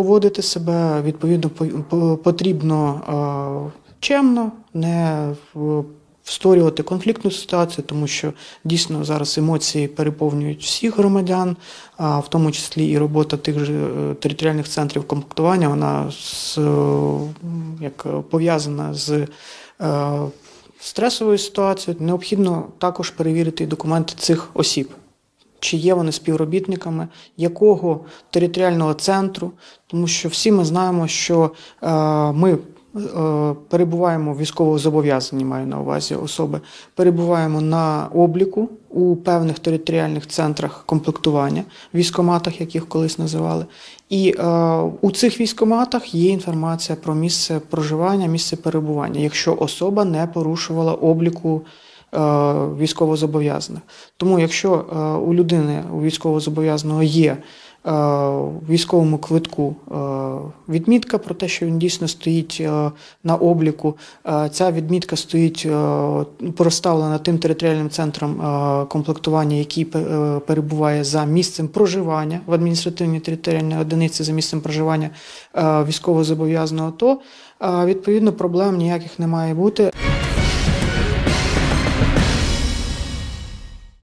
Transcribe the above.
Поводити себе відповідно по- по- потрібно е, чемно, не в- створювати конфліктну ситуацію, тому що дійсно зараз емоції переповнюють всіх громадян, а в тому числі і робота тих же е, територіальних центрів комплектування, вона з, е, як пов'язана з стресовою ситуацією. Необхідно також перевірити документи цих осіб чи є вони співробітниками якого територіального центру, тому що всі ми знаємо, що е, ми е, перебуваємо військовозобов'язані, маю на увазі особи, перебуваємо на обліку у певних територіальних центрах комплектування, військоматах, яких колись називали. І е, у цих військоматах є інформація про місце проживання, місце перебування, якщо особа не порушувала обліку військовозобов'язаних. Тому, якщо е, у людини, у військовозобов'язаного є е, військовому квитку е, відмітка про те, що він дійсно стоїть е, на обліку, е, ця відмітка стоїть е, проставлена тим територіальним центром е, комплектування, який пе- е, перебуває за місцем проживання в адміністративній територіальній одиниці за місцем проживання е, військовозобов'язаного, то е, відповідно проблем ніяких не має бути.